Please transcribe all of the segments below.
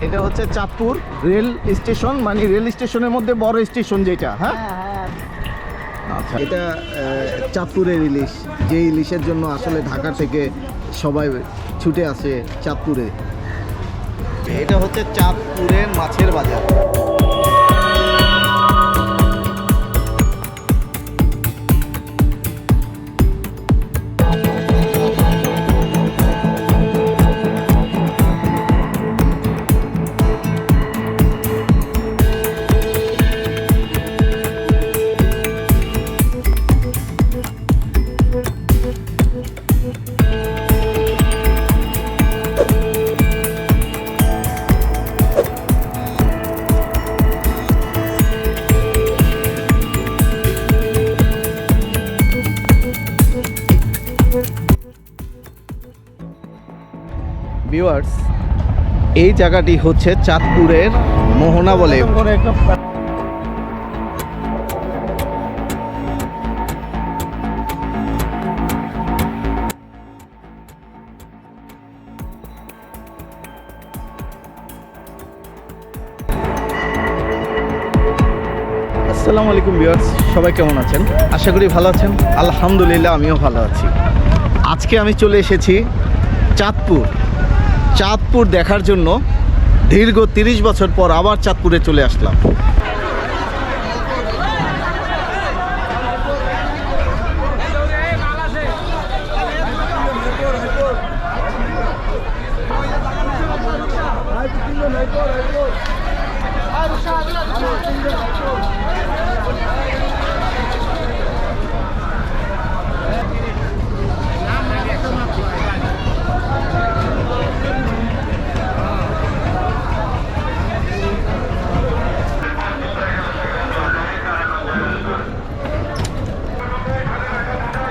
এটা হচ্ছে Chandpur rail station মানে রেল স্টেশনের মধ্যে বড় স্টেশন যেটা হ্যাঁ? আচ্ছা। এটা চাঁদপুরের ইলিশ। যে ইলিশের জন্য আসলে ঢাকা থেকে সবাই ছুটে আসে চাঁদপুরে। এটা হচ্ছে চাঁদপুরের মাছের বাজার। ভিউয়ার্স এই জায়গাটি হচ্ছে চাঁদপুরের মোহনা বলে। আসসালামু আলাইকুম ভিউয়ার্স সবাই কেমন আছেন? আশা করি ভালো আছেন। আলহামদুলিল্লাহ, আমিও ভালো আছি। আজকে আমি চলে এসেছি চাঁদপুর। চাঁদপুর দেখার জন্য দীর্ঘ তিরিশ বছর পর আবার চাঁদপুরে চলে আসলাম।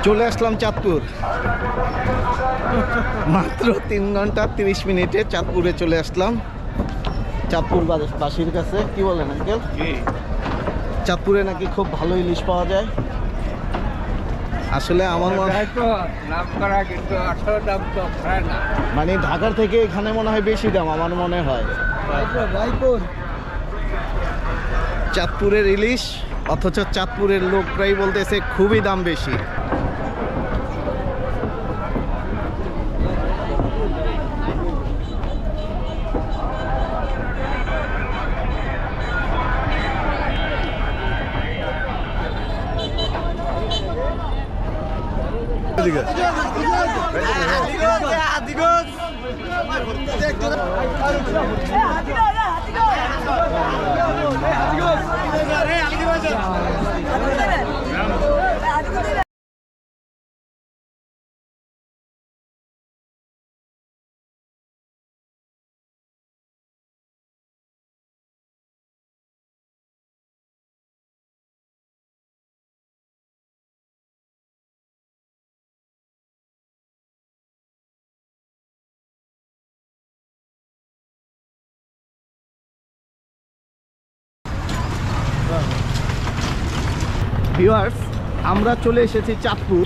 চলে আসলাম চাঁদপুর। মাত্র তিন ঘণ্টা তিরিশ মিনিটে চাঁদপুরে চলে আসলাম। চাঁদপুর বাসীর কাছে কি বলেন আঙ্কেল? চাঁদপুরে নাকি খুব ভালো ইলিশ পাওয়া যায়। আসলে আমার মনে তো মানে ঢাকার থেকে এখানে মনে হয় বেশি দাম আমার মনে হয়। চাঁদপুরের ইলিশ অথচ চাঁদপুরের লোকরাই বলতেছে খুবই দাম বেশি। ভিউয়ার্স আমরা চলে এসেছি চাঁদপুর।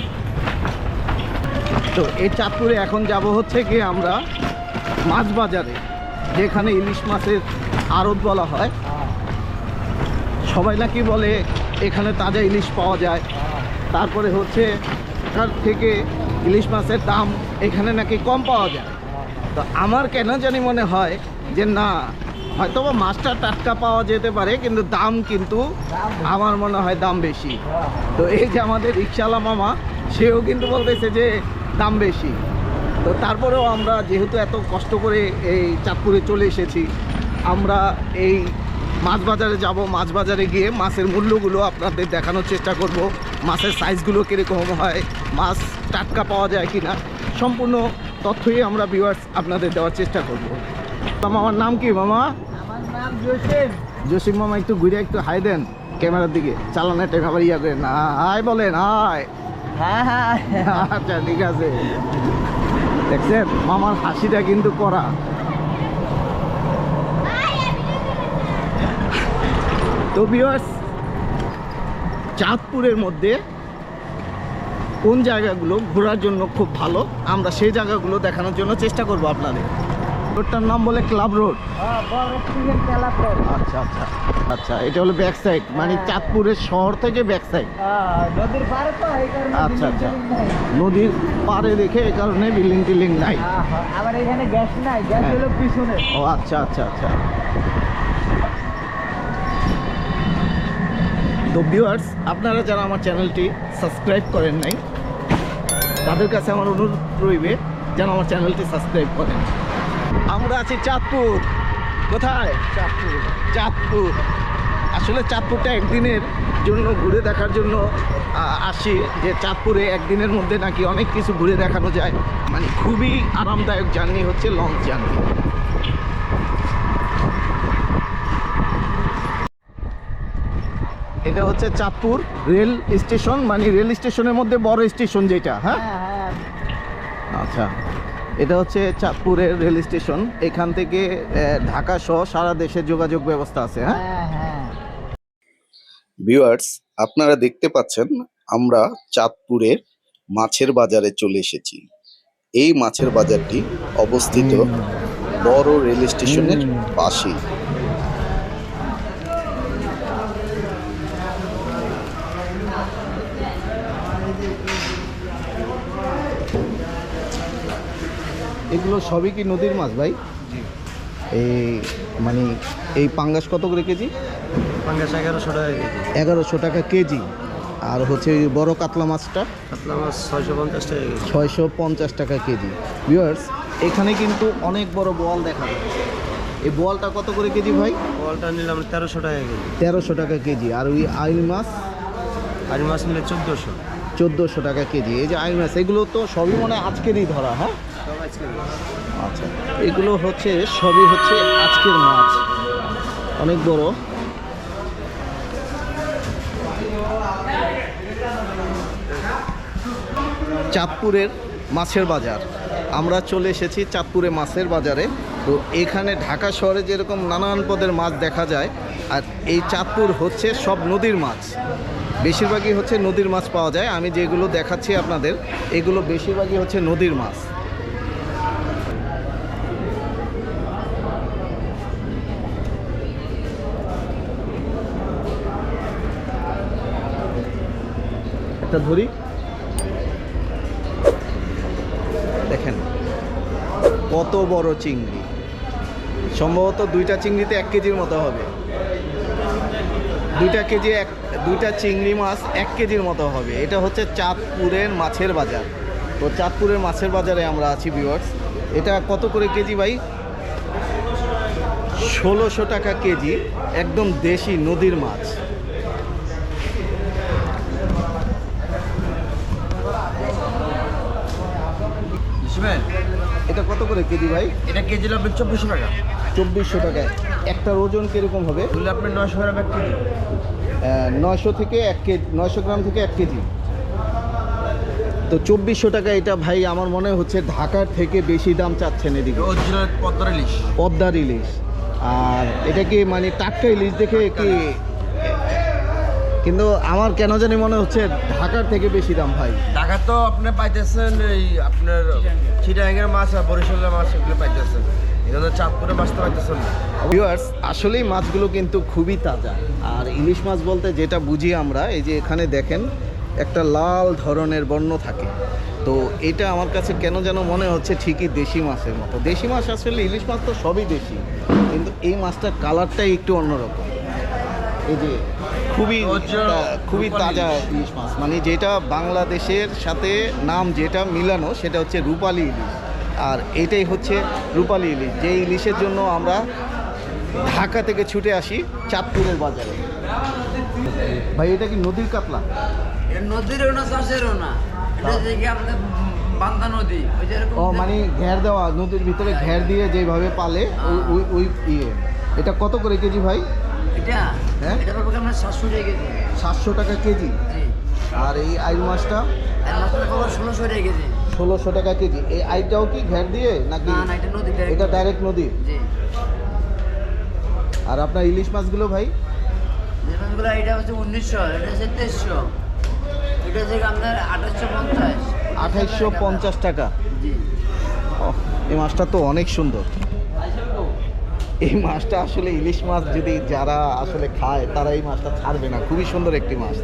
তো এই চাঁদপুরে এখন যাব হচ্ছে কি আমরা মাছ বাজারে, যেখানে ইলিশ মাছের আড়ত বলা হয়। সবাই নাকি বলে এখানে তাজা ইলিশ পাওয়া যায়। তারপরে হচ্ছে তার থেকে ইলিশ মাছের দাম এখানে নাকি কম পাওয়া যায়। তো আমার কেন জানি মনে হয় যে না হয়তো বা মাছটা টাটকা পাওয়া যেতে পারে, কিন্তু দাম কিন্তু আমার মনে হয় দাম বেশি। তো এই যে আমাদের রিক্সাওয়ালা মামা, সেও কিন্তু বলতেছে যে দাম বেশি। তো তারপরেও আমরা যেহেতু এত কষ্ট করে এই চাঁদপুরে চলে এসেছি, আমরা এই মাছ বাজারে যাব। মাছ বাজারে গিয়ে মাছের মূল্যগুলো আপনাদের দেখানোর চেষ্টা করব। মাছের সাইজগুলো কীরকম হয়, মাছ টাটকা পাওয়া যায় কি না সম্পূর্ণ তথ্যই আমরা ভিউয়ার্স আপনাদের দেওয়ার চেষ্টা করব। মামার নাম কি মামা? জসিম। মামা একটু ঘুরে একটু হাই দেন ক্যামেরার দিকে। চালানের টাইম আবার ইয়া করেন হাই বলেন হাই। হ্যাঁ হ্যাঁ। আচ্ছা ঠিক আছে। দেখছেন? মামার হাসিটা কিন্তু করা তো ভিউয়ার্স চাঁদপুরের মধ্যে কোন জায়গাগুলো ঘোরার জন্য খুব ভালো? আমরা সেই জায়গাগুলো দেখানোর জন্য চেষ্টা করব আপনাদের। রোডটার নাম বলে ক্লাব রোড। হ্যাঁ আচ্ছা আচ্ছা আচ্ছা এটা হলো ব্যাক সাইড মানে চাঁদপুরের শহর থেকে ব্যাক সাইড হ্যাঁ পারে আচ্ছা আচ্ছা। নদীর পাড়ে দেখে এই কারণে বিল্ডিং টিল্ডিং নাই। হ্যাঁ, হ্যাঁ, আবার এখানে গ্যাস নাই গ্যাস হ্যাঁ। হলো পিছনে। ও আচ্ছা আচ্ছা আচ্ছা। তো ভিউয়ার্স আপনারা যারা আমার চ্যানেলটি সাবস্ক্রাইব করেন নাই তাদের কাছে আমার অনুরোধ রইবে যেন আমার চ্যানেলটি সাবস্ক্রাইব করেন। আমরা আছি চাঁদপুর। কোথায়? চাঁদপুর। চাঁদপুর। আসলে চাঁদপুরটা একদিনের জন্য ঘুরে দেখার জন্য আসি যে চাঁদপুরে একদিনের মধ্যে নাকি অনেক কিছু ঘুরে দেখানো যায়। মানে খুবই আরামদায়ক জার্নি হচ্ছে লং জার্নি। এটা হচ্ছে চাঁদপুর রেল স্টেশন মানে রেল স্টেশনের মধ্যে বড় স্টেশন যেটা হ্যাঁ? হ্যাঁ হ্যাঁ। আচ্ছা। এটা হচ্ছে চাঁদপুরের রেল স্টেশন। এখান থেকে ঢাকা সহ সারা দেশে যোগাযোগ ব্যবস্থা আছে হ্যাঁ? হ্যাঁ হ্যাঁ। ভিউয়ার্স আপনারা দেখতে পাচ্ছেন আমরা চাঁদপুরের মাছের বাজারে চলে এসেছি। এই মাছের বাজারটি অবস্থিত বড় রেল স্টেশনের পাশেই। এগুলো সবই কি নদীর মাছ ভাই? এই মানে এই পাঙ্গাস কত করে কেজি পাঙ্গাস এগারোশো টাকা কেজি। এগারোশো টাকা কেজি। আর হচ্ছে বড় কাতলা মাছটা? কাতলা মাছ ছয়শো পঞ্চাশ টাকা কেজি। ছয়শো পঞ্চাশ টাকা কেজি। ভিউয়ার্স এখানে কিন্তু অনেক বড় বল দেখা যাচ্ছে এই বলটা কত করে কেজি ভাই? বলটা নিলাম তেরোশো টাকা কেজি। তেরোশো টাকা কেজি। আর ওই আইল মাছ? আইল মাছ নিলে চোদ্দোশো। চোদ্দোশো টাকা কেজি। এই যে আইল মাছ এগুলো তো সবই মনে আজকেরই ধরা হ্যাঁ? আচ্ছা এগুলো হচ্ছে, সবই হচ্ছে আজকের মাছ। অনেক বড়। চাঁদপুরের মাছের বাজার। আমরা চলে এসেছি চাঁদপুরে মাছের বাজারে। তো এখানে ঢাকা শহরে যেরকম নানান পদের মাছ দেখা যায়, আর এই চাঁদপুর হচ্ছে সব নদীর মাছ। বেশিরভাগই হচ্ছে নদীর মাছ পাওয়া যায়। আমি যেগুলো দেখাচ্ছি আপনাদের, এগুলো বেশিরভাগই হচ্ছে নদীর মাছ। একটা ধরি। দেখেন, কত বড় চিংড়ি। সম্ভবত দুইটা চিংড়িতে এক কেজির মতো হবে। দুইটা কেজি এক, দুইটা চিংড়ি মাছ এক কেজির মতো হবে। এটা হচ্ছে চাঁদপুরের মাছের বাজার। তো চাঁদপুরের মাছের বাজারে আমরা আছি ভিউয়ার্স এটা কত করে কেজি ভাই? ষোলোশো টাকা কেজি, একদম দেশি নদীর মাছ। বুঝবেন এটা কত করে কেজি ভাই? এটা কেজি লাগবে চব্বিশশো টাকা। চব্বিশশো টাকা। একটার ওজন কীরকম হবে? ধরলে আপনি নশো গ্রাম এক কেজি। নয়শো থেকে এক কেজি নয়শো গ্রাম থেকে এক কেজি। তো চব্বিশশো টাকা এটা ভাই আমার মনে হচ্ছে ঢাকার থেকে বেশি দাম চাচ্ছেন এদিকে। পদ্মার ইলিশ। পদ্মার ইলিশ। আর এটা কি মানে টাটকা ইলিশ দেখে কি কিন্তু আমার কেন জানি মনে হচ্ছে ঢাকার থেকে বেশি দাম ভাই। ঢাকা তো আপনি পাইতেছেন এই আপনার চিটাঙ্গের মাছ আর বরিশালের মাছ এগুলো পাইতেছেন। এখানে চাঁদপুরে মাছ তো পাইতেছেন। না ভিউয়ার্স আসলেই মাছগুলো কিন্তু খুবই তাজা। আর ইলিশ মাছ বলতে যেটা বুঝি আমরা এই যে এখানে দেখেন একটা লাল ধরনের বর্ণ থাকে। তো এটা আমার কাছে কেন যেন মনে হচ্ছে ঠিকই দেশি মাছের মতো। দেশি মাছ আসলে ইলিশ মাছ তো সবই দেশি কিন্তু এই মাছটার কালারটাই একটু অন্যরকম। এই যে খুবই খুবই তাজা ইলিশ। মাছ। মানে যেটা বাংলাদেশের সাথে নাম যেটা মিলানো সেটা হচ্ছে রূপালী ইলিশ। আর এটাই হচ্ছে রূপালী ইলিশ। যে ইলিশের জন্য আমরা ঢাকা থেকে ছুটে আসি চাঁদপুরের বাজারে। ভাই এটা কি নদীর কাতলা? নদীরও না চাষেরও না। এটা থেকে আপনার বান্দা নদী। ও মানে ঘের দেওয়া নদীর ভিতরে ঘের দিয়ে যেভাবে পালে ওই- ওই ওই ইয়ে। এটা কত করে কেজি ভাই? এটা? হ্যাঁ? এটা পাবো আপনার সাতশো টাকা কেজি। সাতশো টাকা কেজি? আর এই আইল মাছটা? ষোলোশো টাকা কেজি। ষোলোশো টাকা কেজি। এই আইটাও কি দিয়ে নাকি না এটা নদী এটা ডাইরেক্ট জি। আর আপনার ইলিশ মাছগুলো ভাই? মাছগুলো এটা হচ্ছে উনিশশো এটা হচ্ছে তেইশশো। এটা হচ্ছে আপনার আঠাশশো পঞ্চাশ। আঠাইশশো পঞ্চাশ টাকা। জি। ওহ, এই মাছটা তো অনেক সুন্দর। এই মাছটা আসলে ইলিশ মাছ যদি যারা আসলে খায় তারা এই মাছটা ছাড়বে না। খুবই সুন্দর একটি মাছ।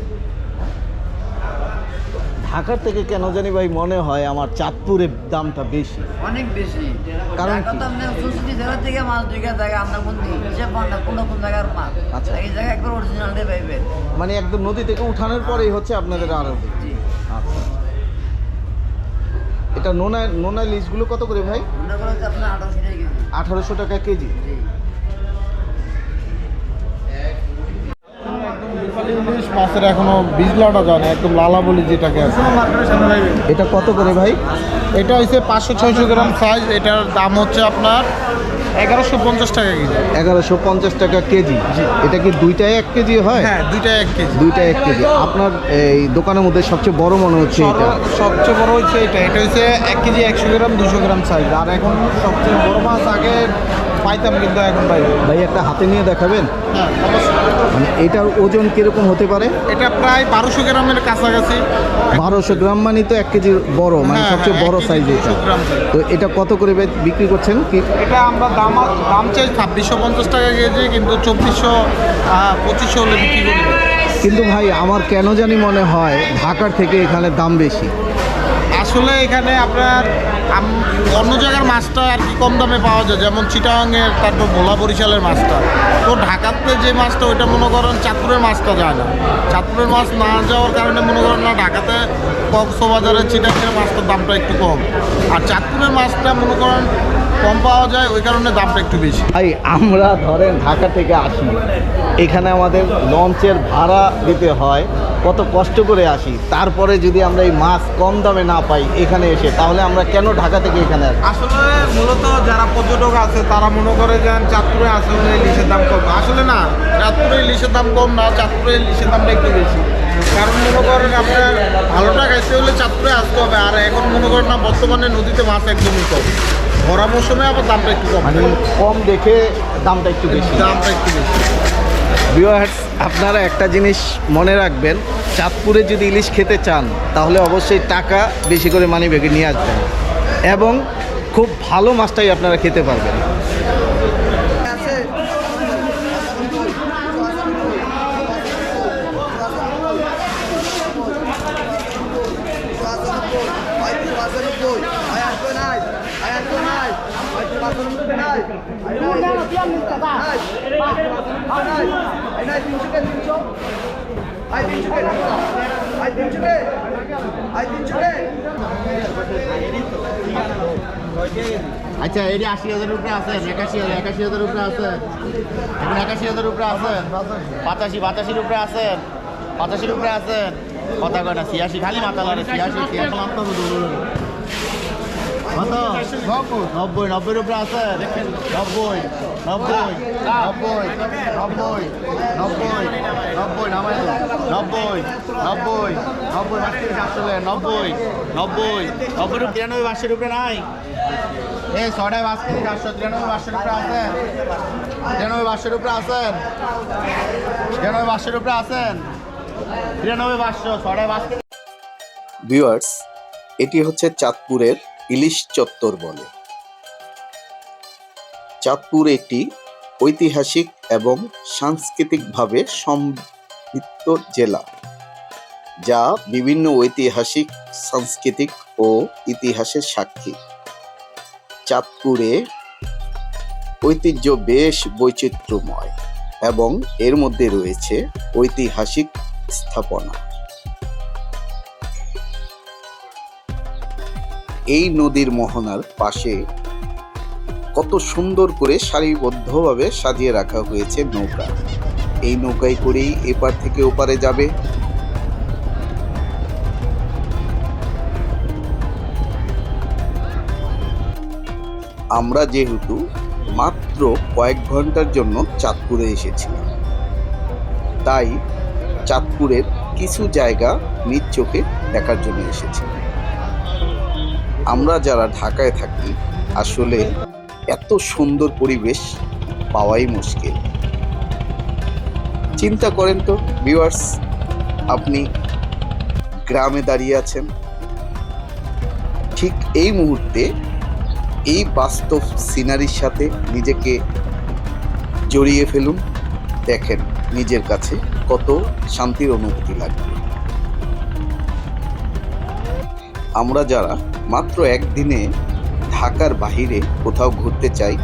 ঢাকার থেকে কেন জানি ভাই মনে হয় আমার চাঁদপুরের দামটা বেশি। অনেক বেশি। কারণ জেলা থেকে মাছ দুইটা জায়গা আমরা কোন দিন? না কোন কোন জায়গার মাছ? আচ্ছা। এই জায়গায় একবার অরিজিনালটাই পাইবেন মানে একদম নদী থেকে উঠানোর পরেই হচ্ছে আপনাদের আরও আচ্ছা। এটা নোনা নোনা লিস্টগুলো কত করে ভাই? আপনার আঠারোশো কেজি আঠারোশো টাকা কেজি। ইলিশ মাছের এখনও বিজলাটা যায় না একদম লালা বলি যেটাকে আছে। এটা কত করে ভাই? এটা হচ্ছে পাঁচশো ছয়শো গ্রাম সাইজ এটার দাম হচ্ছে আপনার এগারোশো পঞ্চাশ টাকা কেজি। এগারোশো পঞ্চাশ টাকা কেজি? এটা কি দুইটায় এক কেজি হয়? হ্যাঁ দুইটাই এক কেজি। দুইটাই এক কেজি। আপনার এই দোকানের মধ্যে সবচেয়ে বড় মনে হচ্ছে এটা? সবচেয়ে বড় হচ্ছে এটা। এটা হচ্ছে এক কেজি একশো গ্রাম দুশো গ্রাম সাইজ আর এখন সবচেয়ে বড় মাছ আগে পাইতাম কিন্তু এখন পাই না। ভাই একটা হাতে নিয়ে দেখাবেন? হ্যাঁ মানে এটার ওজন কীরকম হতে পারে? এটা প্রায় বারোশো গ্রামের কাছাকাছি। বারোশো গ্রাম মানে তো এক কেজির বড় মানে হ্যাঁ, সবচেয়ে হ্যাঁ, বড় সাইজ এটা। 200 গ্রাম। size। তো এটা কত করে বিক্রি করছেন? কি এটা আমরা দাম দাম চাই ছাব্বিশশো পঞ্চাশ টাকা কেজি কিন্তু চব্বিশশো পঁচিশশো হলে বিক্রি করি। কিন্তু ভাই আমার কেন জানি মনে হয় ঢাকার থেকে এখানে দাম বেশি। আসলে এখানে আপনার অন্য জায়গার মাছটা আর কি কম দামে পাওয়া যায়। যেমন চিটাগাংয়ের তারপর ভোলা বরিশালের মাছটা। তো ঢাকাতে যে মাছটা, ওইটা মনে করেন চাঁদপুরের মাছটা যায় না। চাঁদপুরের মাছ না যাওয়ার কারণে মনে করেন না, ঢাকাতে কক্সবাজারের চিটাগাংয়ের মাছটার দামটা একটু কম। আর চাঁদপুরের মাছটা মনে করেন কম পাওয়া যায় ওই কারণে দামটা একটু বেশি। ভাই আমরা ধরেন ঢাকা থেকে আসি এখানে আমাদের লঞ্চের ভাড়া দিতে হয় কত কষ্ট করে আসি তারপরে যদি আমরা এই মাছ কম দামে না পাই এখানে এসে তাহলে আমরা কেন ঢাকা থেকে এখানে আসি আসলে মূলত যারা পর্যটক আছে তারা মনে করে যে চাঁদপুরে আসলে ইলিশের দাম কম। আসলে না চাঁদপুরে ইলিশের দাম কম না চাঁদপুরে ইলিশের দামটা একটু বেশি। কারণ মনে করেন আপনার ভালোটা খাইতে হলে চাঁদপুরে আসতে হবে। আর এখন মনে করেন না বর্তমানে নদীতে মাছ একদমই কম। ভরা মৌসুমে আবার দামটা একটু কম। মানে কম দেখে দামটা একটু বেশি। দামটা একটু বেশি। ভিউয়ার্স আপনারা একটা জিনিস মনে রাখবেন চাঁদপুরে যদি ইলিশ খেতে চান তাহলে অবশ্যই টাকা বেশি করে মানি ব্যাগে নিয়ে আসবেন। এবং খুব ভালো মাছটাই আপনারা খেতে পারবেন। আচ্ছা এটি আশি হাজার উপরে আছে, একাশি একাশি হাজার উপরে আছে। এখন একাশি হাজার উপরে আছে পঁচাশি পঁচাশির উপরে আছে পঁচাশির উপরে আছে। কথা কয় না, ছিয়াশি, খালি মাথা লাগে ছিয়াশি ছিয়াশি পাবো কত নব্বই। নব্বইয়ের উপরে আছে। নব্বই নব্বই নব্বই নব্বই নব্বই নব্বই নামাই দাও। নব্বই নব্বই নব্বই মাসের আসলে নব্বই নব্বই নব্বই তিরানব্বই মাসের উপরে নাই। এই ছটায় বাস কেজি চারশো তিরানব্বই বাসের উপরে আছেন তিরানব্বই বাসের উপরে আছেন তিরানব্বই বাসের উপরে আছেন তিরানব্বই বাসশো ছটায় বাস ভিউয়ার্স এটি হচ্ছে চাঁদপুরের ইলিশ চত্বর বলে। চাঁদপুর একটি ঐতিহাসিক এবং সাংস্কৃতিকভাবে সমৃদ্ধ জেলা, যা বিভিন্ন ঐতিহাসিক, সাংস্কৃতিক ও ইতিহাসের সাক্ষী। চাঁদপুরে ঐতিহ্য বেশ বৈচিত্র্যময় এবং এর মধ্যে রয়েছে ঐতিহাসিক স্থাপনা। এই নদীর মোহনার পাশে কত সুন্দর করে সারিবদ্ধভাবে সাজিয়ে রাখা হয়েছে নৌকা। এই নৌকায় করেই এপার থেকে ওপারে যাবে। আমরা যেহেতু মাত্র কয়েক ঘণ্টার জন্য চাঁদপুরে এসেছিলাম, তাই চাঁদপুরের কিছু জায়গা নিজ চোখে দেখার জন্য এসেছিলাম আমরা যারা ঢাকায় থাকি, আসলে এত সুন্দর পরিবেশ পাওয়াই মুশকিল। চিন্তা করেন তো ভিউয়ার্স আপনি গ্রামে দাঁড়িয়ে আছেন। ঠিক এই মুহূর্তে এই বাস্তব সিনারির সাথে নিজেকে জড়িয়ে ফেলুন। দেখেন নিজের কাছে কত শান্তির অনুভূতি লাগবে। আমরা যারা মাত্র একদিনে ঢাকার বাহিরে কোথাও ঘুরতে চাই,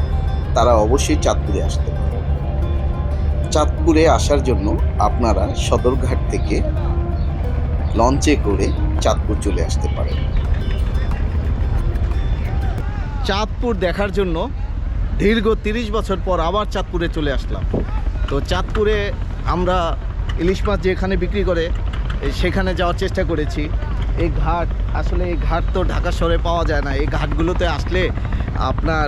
তারা অবশ্যই চাঁদপুরে আসতে পারে। চাঁদপুরে আসার জন্য আপনারা সদরঘাট থেকে লঞ্চে করে চাঁদপুর চলে আসতে পারেন। চাঁদপুর দেখার জন্য দীর্ঘ তিরিশ বছর পর আবার চাঁদপুরে চলে আসলাম। তো চাঁদপুরে আমরা ইলিশ মাছ যেখানে বিক্রি করে, সেখানে যাওয়ার চেষ্টা করেছি। এই ঘাট আসলে এই ঘাট তো ঢাকা শহরে পাওয়া যায় না। এই ঘাটগুলোতে আসলে আপনার,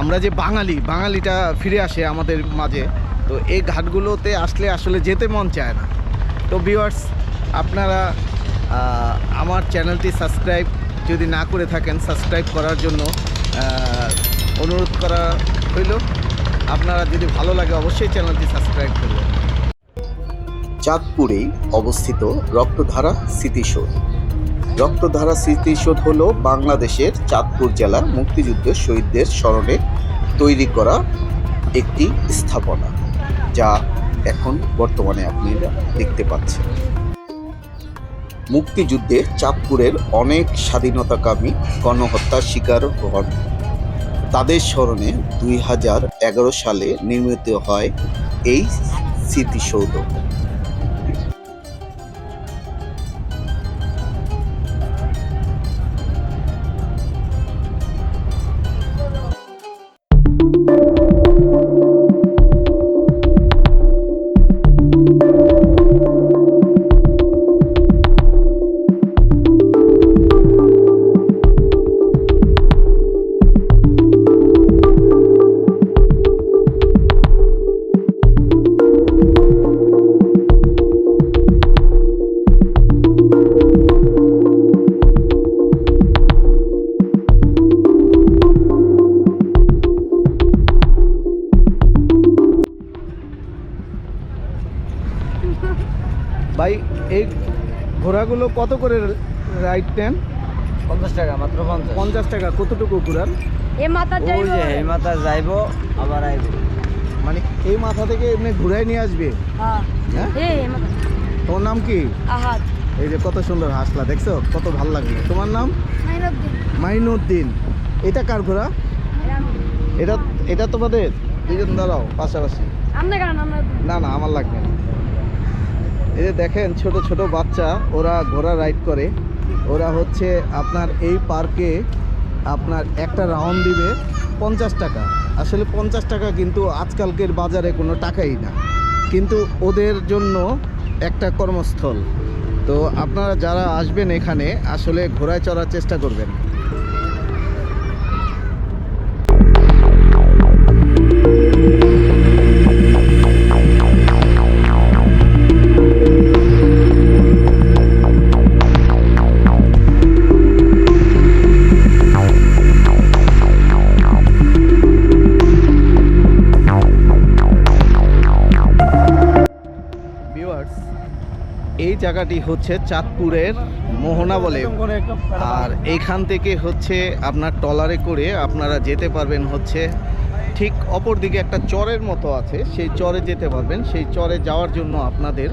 আমরা যে বাঙালি, বাঙালিটা ফিরে আসে আমাদের মাঝে, তো এই ঘাটগুলোতে আসলে আসলে যেতে মন চায় না। তো ভিওয়ার্স আপনারা আমার চ্যানেলটি সাবস্ক্রাইব যদি না করে থাকেন, সাবস্ক্রাইব করার জন্য অনুরোধ করা হইল। আপনারা যদি ভালো লাগে অবশ্যই চ্যানেলটি সাবস্ক্রাইব করবেন। চাঁদপুরেই অবস্থিত রক্তধারা স্মৃতিসৌধ। রক্তধারা স্মৃতিসৌধ হলো বাংলাদেশের চাঁদপুর জেলার মুক্তিযুদ্ধের শহীদদের স্মরণে তৈরি করা একটি স্থাপনা, যা এখন বর্তমানে আপনারা দেখতে পাচ্ছেন। মুক্তিযুদ্ধে চাঁদপুরের অনেক স্বাধীনতাকামী গণহত্যার শিকার হন। তাদের স্মরণে দুই হাজার এগারো সালে নির্মিত হয় এই স্মৃতিসৌধ। ভাই এই ঘোড়াগুলো কত করে রাইড নেন? পঞ্চাশ টাকা মাত্র পঞ্চাশ। পঞ্চাশ টাকা কতটুকু ঘোরান এ মাথা ওই এই মাথা যাইবো আবার আইব। মানে এই মাথা থেকে এমনি ঘুরাই নিয়ে আসবে? হ্যাঁ। হ্যাঁ? তোমার নাম কি? আহাত এই যে কত সুন্দর হাসলা দেখছ? কত ভালো লাগল। তোমার নাম? মাইনুদ্দিন। এটা কার ঘোড়া? এটা এটা তোমাদের? দুজন দাঁড়াও পাশাপাশি। না না আমার লাগবে এই যে দেখেন ছোট ছোট বাচ্চা, ওরা ঘোড়া রাইড করে। ওরা হচ্ছে আপনার এই পার্কে আপনার একটা রাউন্ড দিবে পঞ্চাশ টাকা। আসলে পঞ্চাশ টাকা কিন্তু আজকালকের বাজারে কোনো টাকাই না। কিন্তু ওদের জন্য একটা কর্মস্থল। তো আপনারা যারা আসবেন এখানে, আসলে ঘোড়ায় চড়ার চেষ্টা করবেন। জায়গাটি হচ্ছে চাঁদপুরের মোহনা বলে। আর এইখান থেকে হচ্ছে আপনার টলারে করে আপনারা যেতে পারবেন হচ্ছে ঠিক অপর দিকে একটা চরের মতো আছে। সেই চরে যেতে পারবেন। সেই চরে যাওয়ার জন্য আপনাদের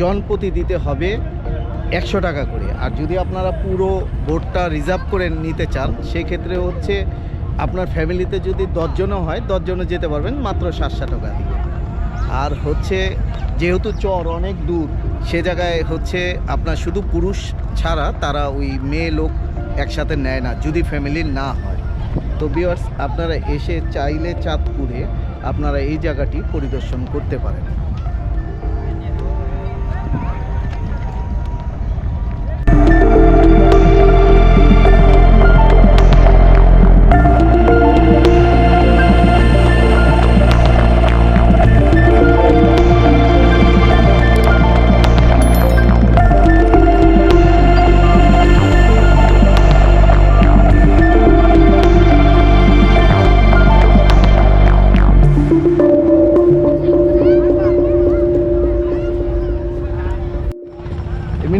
জনপ্রতি দিতে হবে একশো টাকা করে। আর যদি আপনারা পুরো বোটটা রিজার্ভ করে নিতে চান, সেক্ষেত্রে হচ্ছে আপনার ফ্যামিলিতে যদি দশজনও হয় দশজনে যেতে পারবেন মাত্র সাতশো টাকা দিয়ে। আর হচ্ছে যেহেতু চর অনেক দূর সে জায়গায় হচ্ছে আপনার শুধু পুরুষ ছাড়া তারা ওই মেয়ে লোক একসাথে নেয় না, যদি ফ্যামিলির না হয়। তো বিয়ার্স আপনারা এসে চাইলে চাঁদপুরে আপনারা এই জায়গাটি পরিদর্শন করতে পারেন।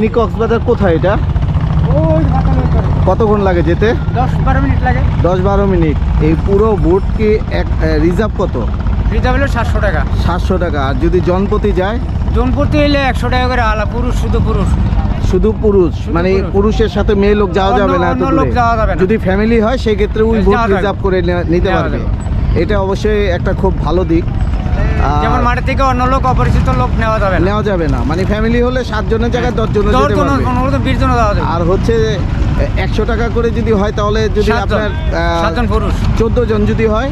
মিনি কক্সবাজার কোথায় এটা? কতক্ষণ লাগে যেতে? দশ বারো মিনিট লাগে। দশ বারো মিনিট। এই পুরো বোট কি এক রিজার্ভ কত? রিজার্ভ হলো সাতশো টাকা। সাতশো টাকা। আর যদি জনপতি যায়? জনপ্রতি হলে একশো টাকা করে আলা পুরুষ শুধু পুরুষ। শুধু পুরুষ? মানে পুরুষের সাথে মেয়ে লোক যাওয়া যাবে না। লোক যাওয়া যাবে যদি ফ্যামিলি হয় সেই ক্ষেত্রে ওই যাবে। রিজার্ভ করে নিতে পারবে। এটা অবশ্যই একটা খুব ভালো দিক। যেমন মাঠে থেকে অন্য লোক অপরিচিত লোক নেওয়া যাবে নেওয়া যাবে না। মানে ফ্যামিলি হলে সাত জনের জায়গায় দশ জন যেতে পারবে। বিশ জন যাবে। আর হচ্ছে একশো টাকা করে যদি হয় তাহলে যদি আপনার সাতজন পুরুষ। চোদ্দ জন যদি হয়?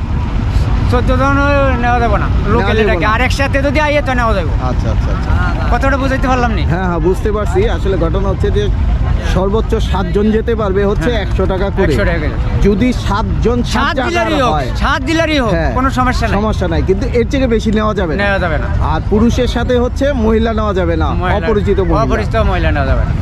চোদ্দ জন নেওয়া যাবে না। লোকাল এটাকে। আর একসাথে যদি আইয়ে তো নেওয়া যাবে। আচ্ছা আচ্ছা আচ্ছা। কতটা বুঝাইতে পারলাম নি। হ্যাঁ হ্যাঁ বুঝতে পারছি। আসলে ঘটনা হচ্ছে যে সর্বোচ্চ সাতজন যেতে পারবে হচ্ছে হ্যাঁ। একশো টাকা করে। টাকা যদি সাতজন সাত সাত হোক সাত দিলারই হোক হ্যাঁ, কোনো সমস্যা নাই। সমস্যা নাই। কিন্তু এর থেকে বেশি নেওয়া যাবে না। নেওয়া যাবে না। আর পুরুষের সাথে হচ্ছে মহিলা নেওয়া যাবে না। অপরিচিত মহিলা। অপরিচিত মহিলা নেওয়া যাবে না।